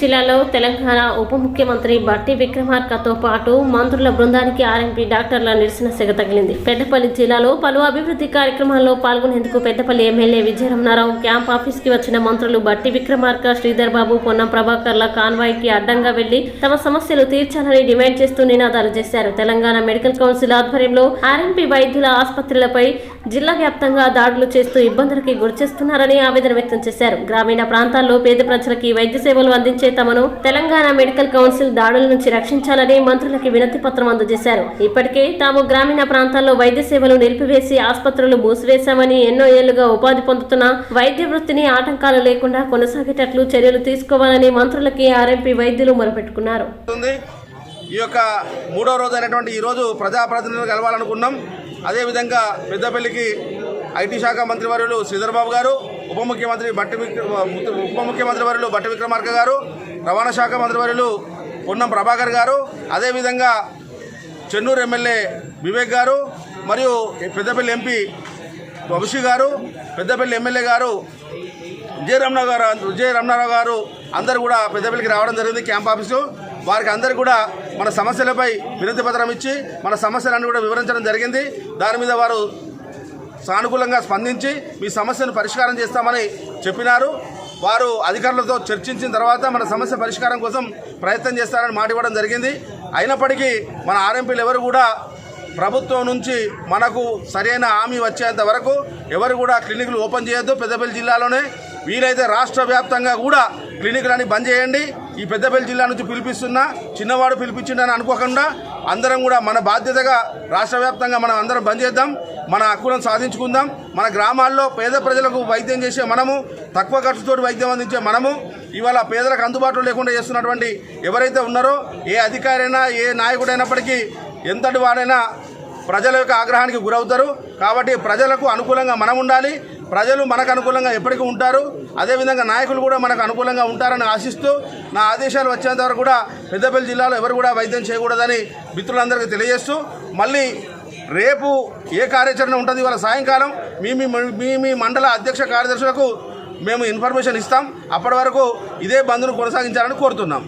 జిల్లాలో తెలంగాణ ఉప ముఖ్యమంత్రి బట్టి విక్రమార్కతో పాటు మంత్రుల బృందానికి ఆర్ఎంపీ డాక్టర్ల నిరసన సెగ తగిలింది. పెద్దపల్లి జిల్లాలో పలు అభివృద్ధి కార్యక్రమాల్లో పాల్గొనేందుకు పెద్దపల్లి ఎమ్మెల్యే విజయరమణారావు క్యాంప్ ఆఫీస్కి వచ్చిన మంత్రులు బట్టి విక్రమార్క శ్రీధర్ బాబు పొన్నం ప్రభాకర్ల కాన్వాయ్కి అడ్డంగా వెళ్ళి తమ సమస్యలు తీర్చాలని డిమాండ్ చేస్తూ నినాదాలు చేశారు. తెలంగాణ మెడికల్ కౌన్సిల్ ఆధ్వర్యంలో ఆర్ఎంపీ వైద్యుల ఆసుపత్రులపై జిల్లా వ్యాప్తంగా దాడులు చేస్తూ ఇబ్బందులకి గురిచేస్తున్నారని ఆవేదన వ్యక్తం చేశారు. గ్రామీణ ప్రాంతాల్లో పేద ప్రజలకి వైద్య సేవలు అందించే తమను తెలంగాణ మెడికల్ కౌన్సిల్ దాడుల నుంచి రక్షించాలని మంత్రులకి వినతి పత్రం అందజేశారు. ఇప్పటికే తాము గ్రామీణ ప్రాంతాల్లో వైద్య సేవలు నిలిపివేసి ఆసుపత్రులు మూసివేశామని ఎన్నో ఏళ్ళుగా ఉపాధి పొందుతున్న వైద్య వృత్తిని ఆటంకాలు లేకుండా కొనసాగేటట్లు చర్యలు తీసుకోవాలని మంత్రులకి ఆర్ఎంపీ వైద్యులు మొరపెట్టుకున్నారు. ఈ యొక్క మూడో రోజు అయినటువంటి ఈరోజు ప్రజాప్రతినిధులు కలవాలనుకున్నాం అదేవిధంగా పెద్దపల్లికి ఐటీ శాఖ మంత్రి వర్యులు శ్రీధర్ గారు ఉప ముఖ్యమంత్రి బట్టి ఉప ముఖ్యమంత్రి వర్యులు బట్టి విక్రమార్క గారు రవాణా శాఖ మంత్రి వర్యులు పొన్నం ప్రభాకర్ గారు అదేవిధంగా చెన్నూరు ఎమ్మెల్యే వివేక్ గారు మరియు పెద్దపల్లి ఎంపీ వంశీ గారు పెద్దపల్లి ఎమ్మెల్యే గారు జే రమణ గారు విజయ రమణారావు గారు అందరు కూడా పెద్దపల్లికి రావడం జరిగింది క్యాంప్ ఆఫీసు. వారికి అందరు కూడా మన సమస్యలపై వినతి పత్రం ఇచ్చి మన సమస్యలన్నీ కూడా వివరించడం జరిగింది. దాని మీద వారు సానుకూలంగా స్పందించి మీ సమస్యను పరిష్కారం చేస్తామని చెప్పినారు. వారు అధికారులతో చర్చించిన తర్వాత మన సమస్య పరిష్కారం కోసం ప్రయత్నం చేస్తారని మాట ఇవ్వడం జరిగింది. అయినప్పటికీ మన ఆర్ఎంపీలు ఎవరు కూడా ప్రభుత్వం నుంచి మనకు సరైన హామీ వచ్చేంత వరకు ఎవరు కూడా క్లినిక్లు ఓపెన్ చేయొద్దు. పెద్దపల్లి జిల్లాలోనే వీలైతే రాష్ట్ర వ్యాప్తంగా కూడా క్లినిక్లని బంద్ చేయండి. ఈ పెద్దపల్లి జిల్లా నుంచి పిలిపిస్తున్నా చిన్నవాడు పిలిపించిండని అనుకోకుండా అందరం కూడా మన బాధ్యతగా రాష్ట్ర వ్యాప్తంగా మనం అందరం బంద్ చేద్దాం మన హక్కులను సాధించుకుందాం మన గ్రామాల్లో పేద ప్రజలకు వైద్యం చేసే మనము తక్కువ ఖర్చుతో వైద్యం అందించే మనము ఇవాళ పేదలకు అందుబాటులో లేకుండా చేస్తున్నటువంటి ఎవరైతే ఉన్నారో ఏ అధికారైనా ఏ నాయకుడైనప్పటికీ ఎంతటి వాడైనా ప్రజల యొక్క ఆగ్రహానికి గురవుతారు. కాబట్టి ప్రజలకు అనుకూలంగా మనం ఉండాలి ప్రజలు మనకు అనుకూలంగా ఎప్పటికీ ఉంటారు. అదేవిధంగా నాయకులు కూడా మనకు అనుకూలంగా ఉంటారని ఆశిస్తూ నా ఆదేశాలు వచ్చేంత వరకు కూడా పెద్దపల్లి జిల్లాలో ఎవరు కూడా వైద్యం చేయకూడదని మిత్రులందరికీ తెలియజేస్తూ మళ్ళీ రేపు ఏ కార్యాచరణ ఉంటుంది ఇవాళ సాయంకాలం మీ మీ మీ మండల అధ్యక్ష కార్యదర్శులకు మేము ఇన్ఫర్మేషన్ ఇస్తాం. అప్పటి వరకు ఇదే బంద్ను కొనసాగించాలని కోరుతున్నాం.